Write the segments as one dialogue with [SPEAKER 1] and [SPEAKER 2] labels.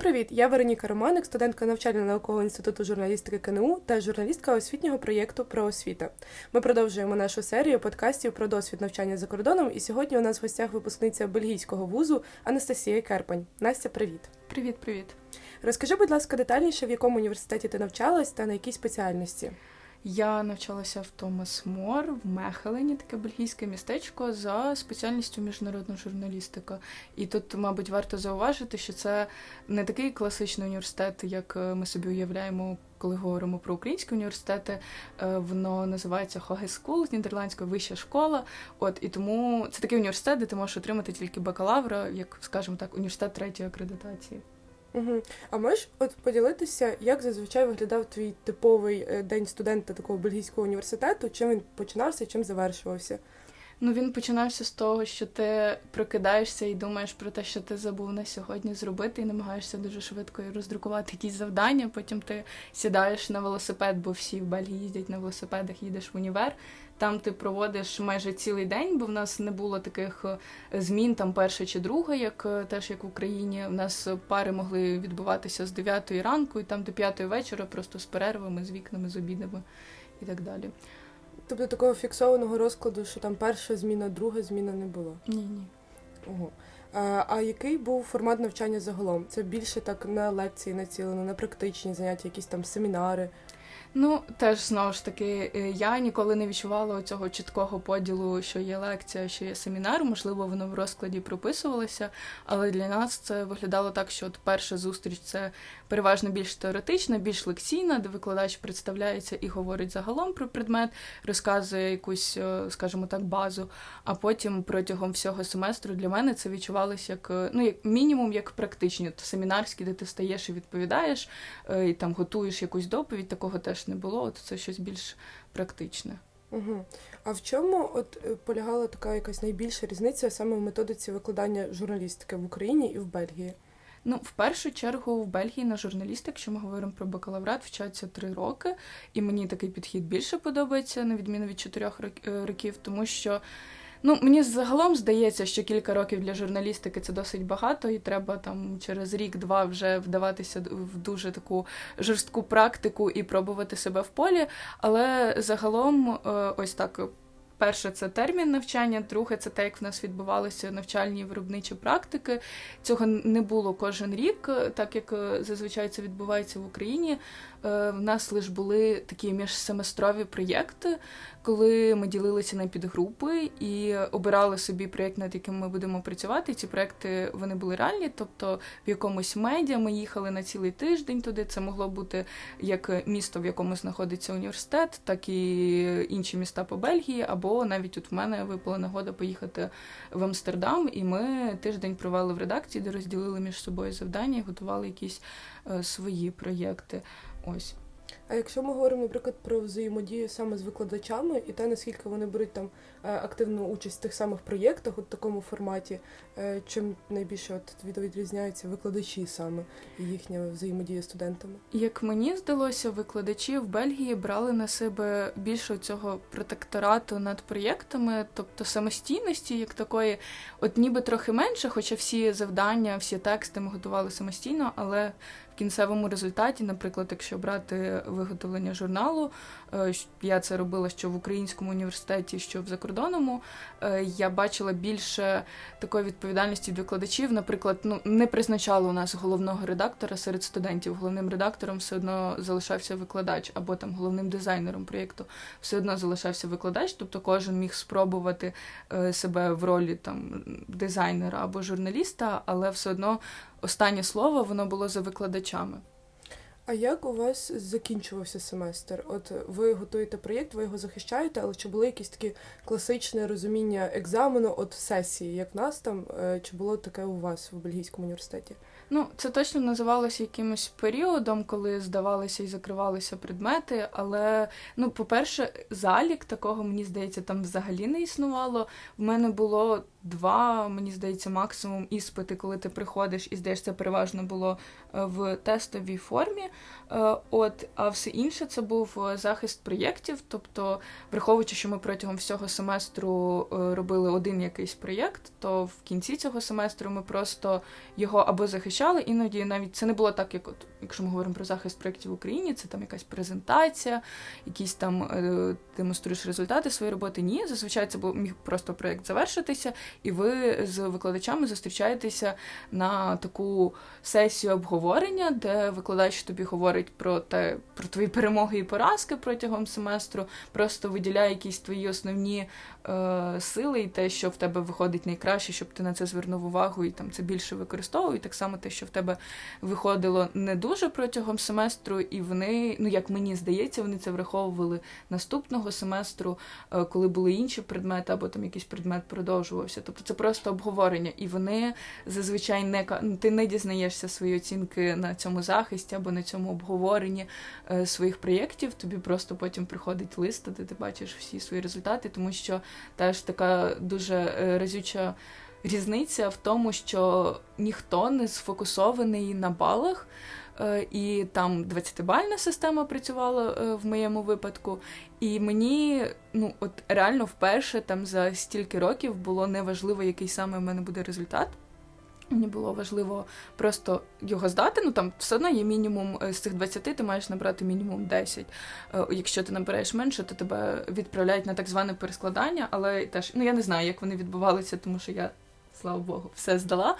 [SPEAKER 1] привіт! Я Вероніка Романик, студентка навчально-наукового інституту журналістики КНУ та журналістка освітнього проєкту Про освіта. Ми продовжуємо нашу серію подкастів про досвід навчання за кордоном. І сьогодні у нас в гостях випускниця бельгійського вузу Анастасія Керпань. Настя, привіт!
[SPEAKER 2] Привіт, привіт.
[SPEAKER 1] Розкажи, будь ласка, детальніше, в якому університеті ти навчалась та на якій спеціальності.
[SPEAKER 2] Я навчалася в Томас Мор в Мехелені, таке бельгійське містечко за спеціальністю міжнародна журналістика. І тут, мабуть, варто зауважити, що це не такий класичний університет, як е, ми собі уявляємо, коли говоримо про українські університети. Е, Воно називається Хогескул, з нідерландської вища школа. От і тому це такий університет, де ти можеш отримати тільки бакалавра, як скажімо так, університет третьої акредитації.
[SPEAKER 1] Угу. А можеш от поділитися, як зазвичай виглядав твій типовий е, день студента такого бельгійського університету? Чим він починався, чим завершувався?
[SPEAKER 2] Ну, він починався з того, що ти прокидаєшся і думаєш про те, що ти забув на сьогодні зробити, і намагаєшся дуже швидко роздрукувати якісь завдання. Потім ти сідаєш на велосипед, бо всі в Бельгії їздять на велосипедах, їдеш в універ. Там ти проводиш майже цілий день, бо в нас не було таких е, змін, там перша чи друга, як е, теж як в Україні. У нас пари могли відбуватися з 9 ранку і там до 5 вечора, просто з перервами, з вікнами, з обідами і так далі.
[SPEAKER 1] Тобто такого фіксованого розкладу, що там перша зміна, друга зміна не було.
[SPEAKER 2] Ні, ні.
[SPEAKER 1] Ого. А, а який був формат навчання загалом? Це більше так на лекції націлено, на практичні заняття, якісь там семінари.
[SPEAKER 2] Ну, теж знову ж таки, е, я ніколи не відчувала цього чіткого поділу, що є лекція, що є семінар. Можливо, воно в розкладі прописувалося, але для нас це виглядало так, що от перша зустріч це переважно більш теоретична, більш лекційна, де викладач представляється і говорить загалом про предмет, розказує якусь, е, скажімо так, базу. А потім протягом всього семестру для мене це відчувалося як е, ну, як мінімум, як практичні, от семінарські, де ти стаєш і відповідаєш, і там готуєш якусь доповідь, такого теж не було. От це щось більш практичне.
[SPEAKER 1] Угу. А в чому от е, полягала така якась найбільша різниця саме в методиці викладання журналістики в Україні і в Бельгії?
[SPEAKER 2] Ну, в першу чергу, в Бельгії на журналістик, якщо ми говоримо про бакалаврат, вчаться три роки, і мені такий підхід більше подобається, на відміну від чотирьох е, років, тому що. Ну, мені загалом здається, що кілька років для журналістики це досить багато, і треба там через рік-два вже вдаватися в дуже таку жорстку практику і пробувати себе в полі. Але загалом, е, ось так. Перше, це термін навчання, друге, це те, як в нас відбувалися навчальні виробничі практики. Цього не було кожен рік, так як е, зазвичай це відбувається в Україні. Е, в нас лише були такі міжсеместрові проєкти, коли ми ділилися на підгрупи і обирали собі проєкт, над яким ми будемо працювати. Ці проєкти вони були реальні, тобто в якомусь медіа ми їхали на цілий тиждень туди. Це могло бути як місто, в якому знаходиться університет, так і інші міста по Бельгії. Або навіть от в мене випала нагода поїхати в Амстердам, і ми тиждень провели в редакції, де розділили між собою завдання і готували якісь е, свої проєкти. Ось.
[SPEAKER 1] А якщо ми говоримо, наприклад, про взаємодію саме з викладачами і те, наскільки вони беруть там е, активну участь в тих самих проєктах у такому форматі, е, чим найбільше от відрізняються викладачі саме і їхня взаємодія з студентами?
[SPEAKER 2] Як мені здалося, викладачі в Бельгії брали на себе більше цього протекторату над проєктами, тобто самостійності, як такої, от ніби трохи менше, хоча всі завдання, всі тексти ми готували самостійно, але кінцевому результаті, наприклад, якщо брати виготовлення журналу, е, я це робила що в українському університеті, що в закордонному, е, я бачила більше такої відповідальності від викладачів. Наприклад, ну не призначали у нас головного редактора серед студентів. Головним редактором все одно залишався викладач, або там головним дизайнером проєкту все одно залишався викладач, тобто кожен міг спробувати е, себе в ролі там дизайнера або журналіста, але все одно останнє слово воно було за викладачами.
[SPEAKER 1] А як у вас закінчувався семестр? От ви готуєте проєкт, ви його захищаєте, але чи були якісь такі класичне розуміння екзамену от сесії, як в нас там, е, чи було таке у вас в Бельгійському університеті?
[SPEAKER 2] Ну, це точно називалося якимось періодом, коли здавалися і закривалися предмети. Але, ну, по-перше, залік такого, мені здається, там взагалі не існувало. В мене було два, мені здається, максимум іспити, коли ти приходиш і здаєш, це переважно було е, в тестовій формі. Е, От, а все інше це був е, захист проєктів. Тобто, враховуючи, що ми протягом всього семестру робили один якийсь проєкт, то в кінці цього семестру ми просто його або захищали, іноді навіть це не було так, як от, якщо ми говоримо про захист проєктів в Україні, це там якась презентація, якісь там демонструєш результати своєї роботи. Ні, зазвичай це був міг просто проєкт завершитися, і ви з викладачами зустрічаєтеся на таку сесію обговорення, де викладач тобі говорить про те, про твої перемоги і поразки протягом семестру, просто виділяє якісь твої основні е, сили і те, що в тебе виходить найкраще, щоб ти на це звернув увагу і там це більше використовував. І так само те, що в тебе виходило не дуже протягом семестру, і вони, ну як мені здається, вони це враховували наступного семестру, е, коли були інші предмети, або там якийсь предмет продовжувався. Тобто це просто обговорення, і вони зазвичай не ти не дізнаєшся свої оцінки на цьому захисті або на цьому обговоренні е, своїх проєктів. Тобі просто потім приходить лист, де ти бачиш всі свої результати, тому що теж така дуже е, разюча. Різниця в тому, що ніхто не сфокусований на балах, і там 20-бальна система працювала е, в моєму випадку. І мені, ну от реально вперше там за стільки років було неважливо, який саме в мене буде результат. Мені було важливо просто його здати. Ну там все одно є мінімум е, з цих 20, ти маєш набрати мінімум 10. Е, Якщо ти набираєш менше, то тебе відправляють на так зване перескладання, але теж ну я не знаю, як вони відбувалися, тому що я. Слава Богу, все здала.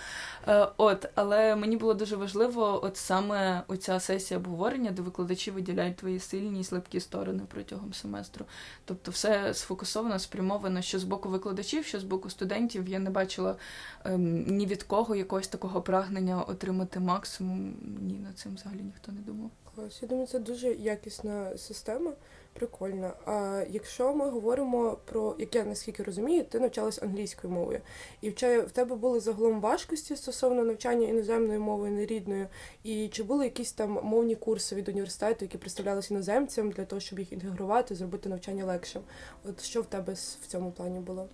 [SPEAKER 2] Е, От, але мені було дуже важливо, от саме оця сесія обговорення, де викладачі виділяють твої сильні і слабкі сторони протягом семестру. Тобто, все сфокусовано, спрямовано, що з боку викладачів, що з боку студентів. Я не бачила ем, ні від кого якогось такого прагнення отримати максимум. Ні, над цим взагалі ніхто не думав.
[SPEAKER 1] Клас. Я думаю, це дуже якісна система, прикольна. А якщо ми говоримо про, як я наскільки розумію, ти навчалась англійською мовою, і в тебе були загалом важкості стосовно навчання іноземною мовою, нерідною, і чи були якісь там мовні курси від університету, які представлялися іноземцям для того, щоб їх інтегрувати, зробити навчання легшим? От що в тебе в цьому плані було?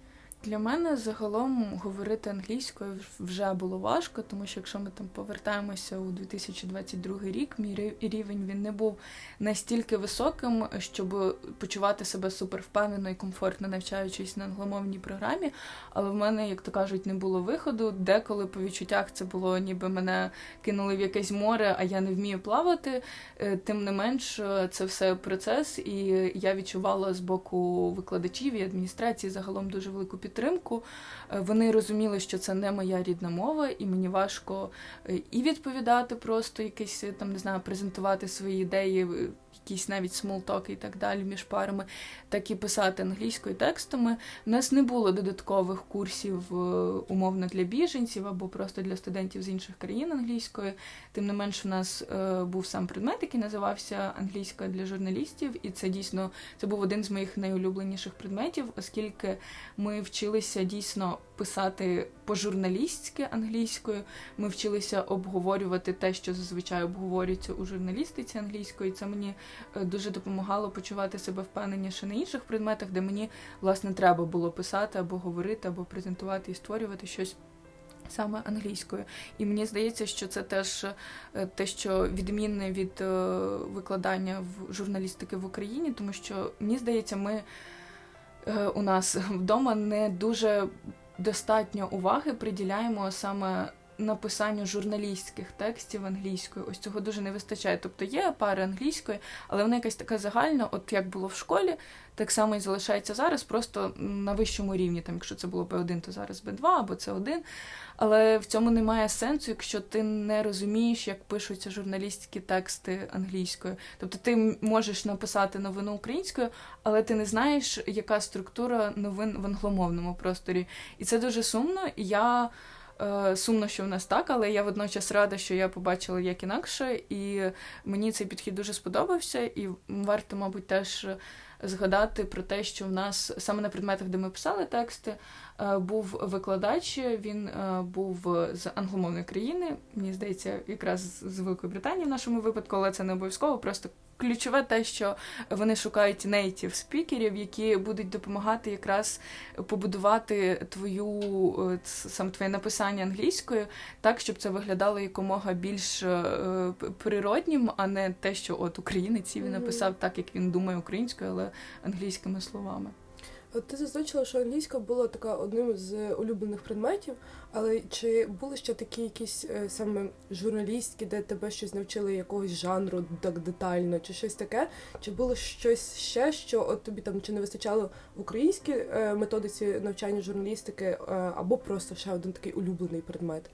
[SPEAKER 2] Для мене загалом говорити англійською вже було важко, тому що якщо ми там повертаємося у 2022 рік, мій рівень він не був настільки високим, щоб почувати себе супер впевнено і комфортно навчаючись на англомовній програмі. Але в мене, як то кажуть, не було виходу. Деколи по відчуттях це було, ніби мене кинули в якесь море, а я не вмію плавати. Е, Тим не менш, е, це все процес, і я відчувала з боку викладачів і адміністрації загалом дуже велику підтримку. Е, Вони розуміли, що це не моя рідна мова, і мені важко е, і відповідати просто якесь е, там не знаю, презентувати свої ідеї, якісь навіть смолтоки і так далі між парами, так і писати англійською текстами. У нас не було додаткових курсів е, умовно для біженців або просто для студентів з інших країн англійської. Тим не менш, у нас е, був сам предмет, який називався англійська для журналістів, і це дійсно це був один з моїх найулюбленіших предметів, оскільки ми вчилися дійсно писати по-журналістськи англійською. Ми вчилися обговорювати те, що зазвичай обговорюється у журналістиці англійської. Це мені дуже допомагало почувати себе впевненіше на інших предметах, де мені власне треба було писати або говорити, або презентувати і створювати щось. Саме англійською, і мені здається, що це теж е, те, що відмінне від е, викладання в журналістики в Україні, тому що мені здається, ми е, у нас вдома не дуже достатньо уваги приділяємо саме написанню журналістських текстів англійською. Ось цього дуже не вистачає. Тобто є пара англійської, але вона якась така загальна, от як було в школі, так само і залишається зараз, просто на вищому рівні. Там, якщо це було Б1, то зараз Б2 або С1. Але в цьому немає сенсу, якщо ти не розумієш, як пишуться журналістські тексти англійською. Тобто ти можеш написати новину українською, але ти не знаєш, яка структура новин в англомовному просторі. І це дуже сумно. Я сумно, що в нас так, але я водночас рада, що я побачила як інакше, і мені цей підхід дуже сподобався, і варто, мабуть, теж згадати про те, що в нас саме на предметах, де ми писали тексти, е, був викладач. Він е, був з англомовної країни. Мені здається, якраз з Великої Британії в нашому випадку, але це не обов'язково. Просто ключове те, що вони шукають нейтів спікерів, які будуть допомагати якраз побудувати твою е, сам твоє написання англійською, так щоб це виглядало якомога більш е, природнім, а не те, що от українець він написав так, як він думає українською, але англійськими словами.
[SPEAKER 1] От ти зазначила, що англійська була така одним з улюблених предметів, але чи були ще такі якісь е, саме журналістські, де тебе щось навчили якогось жанру так детально, чи щось таке? Чи було щось ще, що от тобі там чи не вистачало в українській е, методиці навчання журналістики, е, або просто ще один такий улюблений предмет?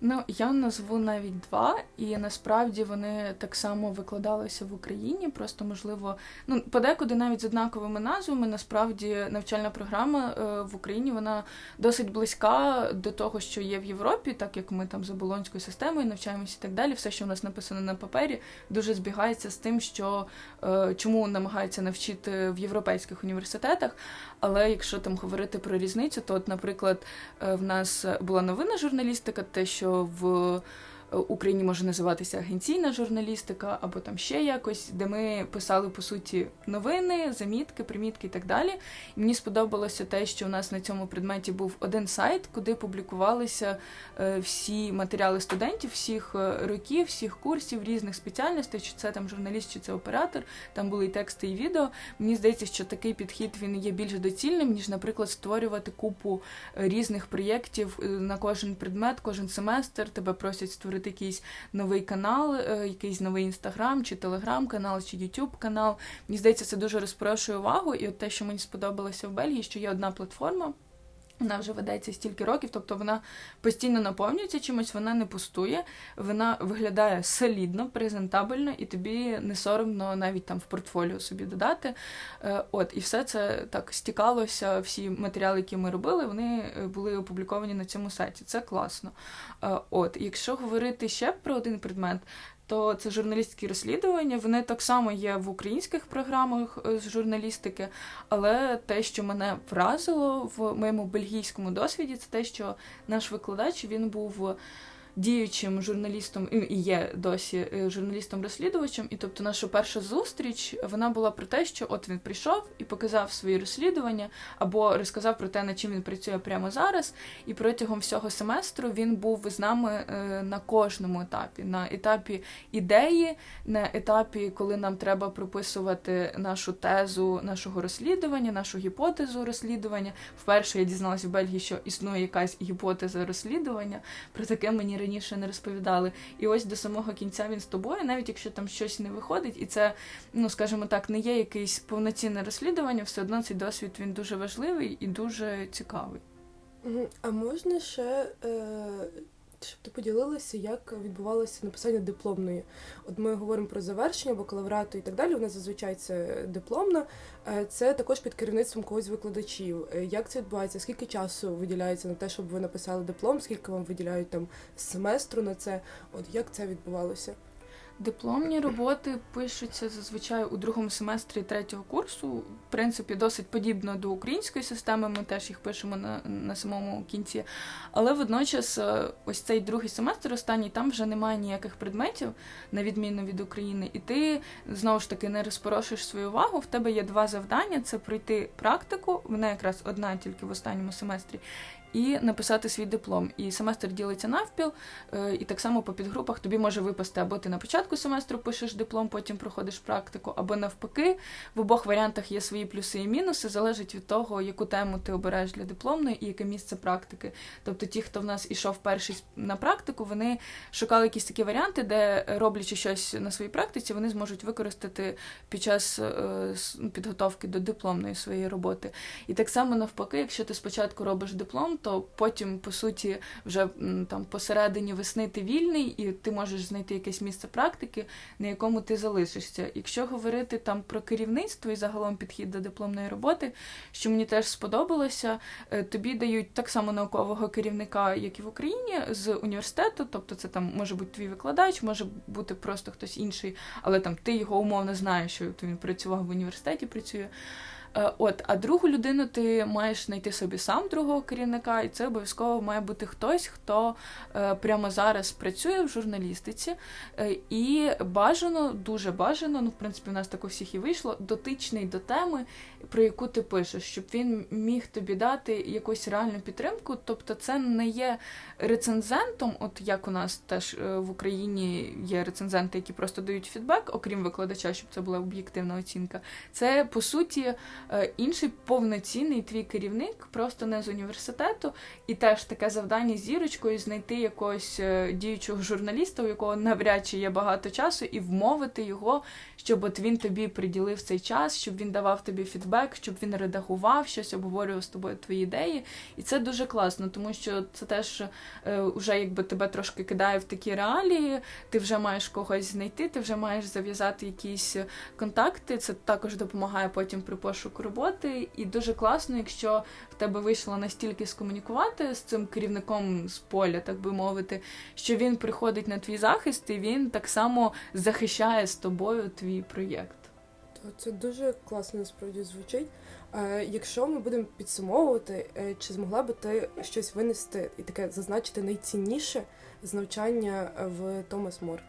[SPEAKER 2] Ну, я назву навіть два, і насправді вони так само викладалися в Україні. Просто можливо, ну подекуди навіть з однаковими назвами. Насправді навчальна програма в Україні вона досить близька до того, що є в Європі, так як ми там за болонською системою навчаємося і так далі. Все, що в нас написано на папері, дуже збігається з тим, що е, чому намагаються навчити в європейських університетах. Але якщо там говорити про різницю, то, от, наприклад, е, в нас була новинна журналістика, те, що в Україні може називатися агенційна журналістика, або там ще якось, де ми писали по суті новини, замітки, примітки і так далі. І мені сподобалося те, що у нас на цьому предметі був один сайт, куди публікувалися е, всі матеріали студентів, всіх е, років, всіх курсів, різних спеціальностей, чи це там журналіст, чи це оператор. Там були і тексти, і відео. Мені здається, що такий підхід він є більш доцільним, ніж, наприклад, створювати купу е, різних проєктів е, на кожен предмет, кожен семестр. Тебе просять створити якийсь новий канал, е, якийсь новий інстаграм, чи телеграм-канал, чи ютуб канал. Мені здається, це дуже розпрошує увагу. І от те, що мені сподобалося в Бельгії, що є одна платформа. Вона вже ведеться стільки років, тобто вона постійно наповнюється чимось, вона не пустує, вона виглядає солідно, презентабельно, і тобі не соромно навіть там в портфоліо собі додати. Е, От, і все це так стікалося. Всі матеріали, які ми робили, вони е, були опубліковані на цьому сайті. Це класно. Е, От, якщо говорити ще про один предмет. То це журналістські розслідування. Вони так само є в українських програмах е, з журналістики, але те, що мене вразило в моєму бельгійському досвіді, це те, що наш викладач він був діючим журналістом і є досі е, журналістом-розслідувачем. І тобто наша перша зустріч вона була про те, що от він прийшов і показав свої розслідування, або розказав про те, над чим він працює прямо зараз. І протягом всього семестру він був з нами е, на кожному етапі: на етапі ідеї, на етапі, коли нам треба прописувати нашу тезу нашого розслідування, нашу гіпотезу розслідування. Вперше я дізналася в Бельгії, що існує якась гіпотеза розслідування. Про таке мені раніше не розповідали. І ось до самого кінця він з тобою, навіть якщо там щось не виходить, і це, ну скажімо так, не є якесь повноцінне розслідування, все одно цей досвід він дуже важливий і дуже цікавий.
[SPEAKER 1] А можна ще, е, щоб ти поділилася, як відбувалося написання дипломної? От ми говоримо про завершення бакалаврату і так далі. У нас зазвичай це дипломна. Е, Це також під керівництвом когось з викладачів. Е, Як це відбувається? Скільки часу виділяється на те, щоб ви написали диплом? Скільки вам виділяють там семестру на це? От як це відбувалося?
[SPEAKER 2] Дипломні роботи пишуться зазвичай у другому семестрі третього курсу. В принципі, досить подібно до української системи. Ми теж їх пишемо на, на самому кінці. Але водночас, е, ось цей другий семестр, останній, там вже немає ніяких предметів, на відміну від України. І ти знову ж таки не розпорошуєш свою увагу. В тебе є два завдання: це пройти практику, вона якраз одна тільки в останньому семестрі. І написати свій диплом. І семестр ділиться навпіл, е, і так само по підгрупах тобі може випасти або ти на початку семестру пишеш диплом, потім проходиш практику, або навпаки. В обох варіантах є свої плюси і мінуси, залежить від того, яку тему ти обираєш для дипломної і яке місце практики. Тобто ті, хто в нас ішов перший на практику, вони шукали якісь такі варіанти, де роблячи щось на своїй практиці, вони зможуть використати під час е, підготовки до дипломної своєї роботи. І так само навпаки, якщо ти спочатку робиш диплом, то потім, по суті, вже там посередині весни ти вільний, і ти можеш знайти якесь місце практики, на якому ти залишишся. Якщо говорити там про керівництво і загалом підхід до дипломної роботи, що мені теж сподобалося, е, тобі дають так само наукового керівника, як і в Україні, з університету, тобто це там може бути твій викладач, може бути просто хтось інший, але там ти його умовно знаєш, що він працював в університеті, працює. Е, От, а другу людину ти маєш знайти собі сам другого керівника, і це обов'язково має бути хтось, хто е, прямо зараз працює в журналістиці. Е, І бажано, дуже бажано, ну в принципі, в нас так у всіх і вийшло, дотичний до теми, про яку ти пишеш, щоб він міг тобі дати якусь реальну підтримку. Тобто, це не є рецензентом, от як у нас теж в Україні є рецензенти, які просто дають фідбек, окрім викладача, щоб це була об'єктивна оцінка. Це по суті інший повноцінний твій керівник, просто не з університету, і теж таке завдання зірочкою знайти якогось е, діючого журналіста, у якого навряд чи є багато часу, і вмовити його, щоб от він тобі приділив цей час, щоб він давав тобі фідбек, щоб він редагував щось, обговорював з тобою твої ідеї. І це дуже класно, тому що це теж е, вже якби тебе трошки кидає в такі реалії, ти вже маєш когось знайти, ти вже маєш зав'язати якісь контакти. Це також допомагає потім при пошуку роботи. І дуже класно, якщо в тебе вийшло настільки скомунікувати з цим керівником з поля, так би мовити, що він приходить на твій захист і він так само захищає з тобою твій проєкт.
[SPEAKER 1] То це дуже класно насправді звучить. Е, якщо ми будемо підсумовувати, е, чи змогла би ти щось винести і таке зазначити найцінніше з навчання в Томас Мор?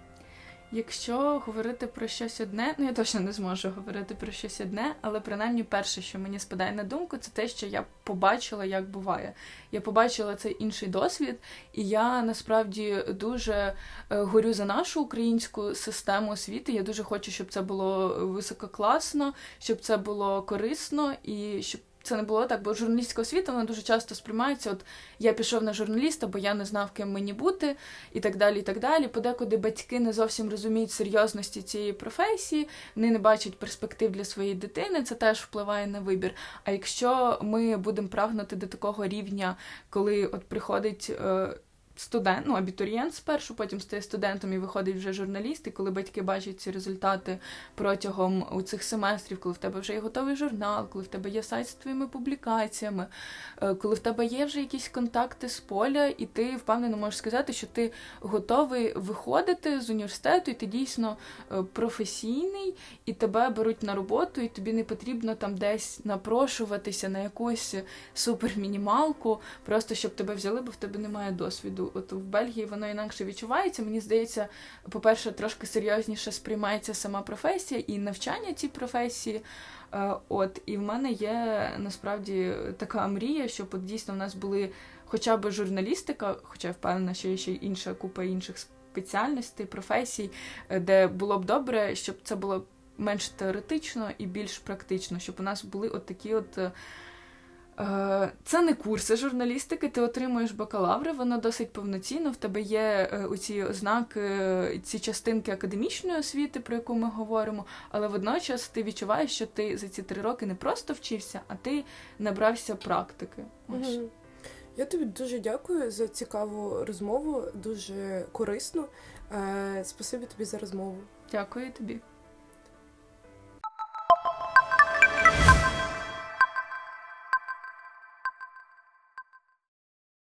[SPEAKER 2] Якщо говорити про щось одне, ну я точно не зможу говорити про щось одне, але принаймні перше, що мені спадає на думку, це те, що я побачила, як буває. Я побачила цей інший досвід, і я насправді дуже е, горю за нашу українську систему освіти. Я дуже хочу, щоб це було висококласно, щоб це було корисно і щоб. Це не було так, бо журналістська освіта вона дуже часто сприймається. От я пішов на журналіста, бо я не знав, ким мені бути, і так далі. і так далі. Подекуди батьки не зовсім розуміють серйозності цієї професії, вони не бачать перспектив для своєї дитини. Це теж впливає на вибір. А якщо ми будемо прагнути до такого рівня, коли от приходить. Студент, ну, абітурієнт спершу, потім стає студентом і виходить вже журналіст. І коли батьки бачать ці результати протягом у цих семестрів, коли в тебе вже є готовий журнал, коли в тебе є сайт з твоїми публікаціями, е, коли в тебе є вже якісь контакти з поля, і ти впевнено можеш сказати, що ти готовий виходити з університету, і ти дійсно е, професійний, і тебе беруть на роботу, і тобі не потрібно там десь напрошуватися на якусь супермінімалку, просто щоб тебе взяли, бо в тебе немає досвіду. От в Бельгії воно інакше відчувається. Мені здається, по-перше, трошки серйозніше сприймається сама професія і навчання цій професії. Е, От, і в мене є насправді така мрія, щоб от дійсно в нас були хоча б журналістика, хоча я впевнена, що є ще інша купа інших спеціальностей, професій, е, де було б добре, щоб це було менш теоретично і більш практично, щоб у нас були от такі от. Е, Це не курси журналістики, ти отримуєш бакалаври, воно досить повноцінно. В тебе є е, оці ознаки, ці частинки академічної освіти, про яку ми говоримо, але водночас ти відчуваєш, що ти за ці три роки не просто вчився, а ти набрався практики. Ось.
[SPEAKER 1] Я тобі дуже дякую за цікаву розмову, дуже корисну. Е, Спасибі тобі за розмову.
[SPEAKER 2] Дякую тобі.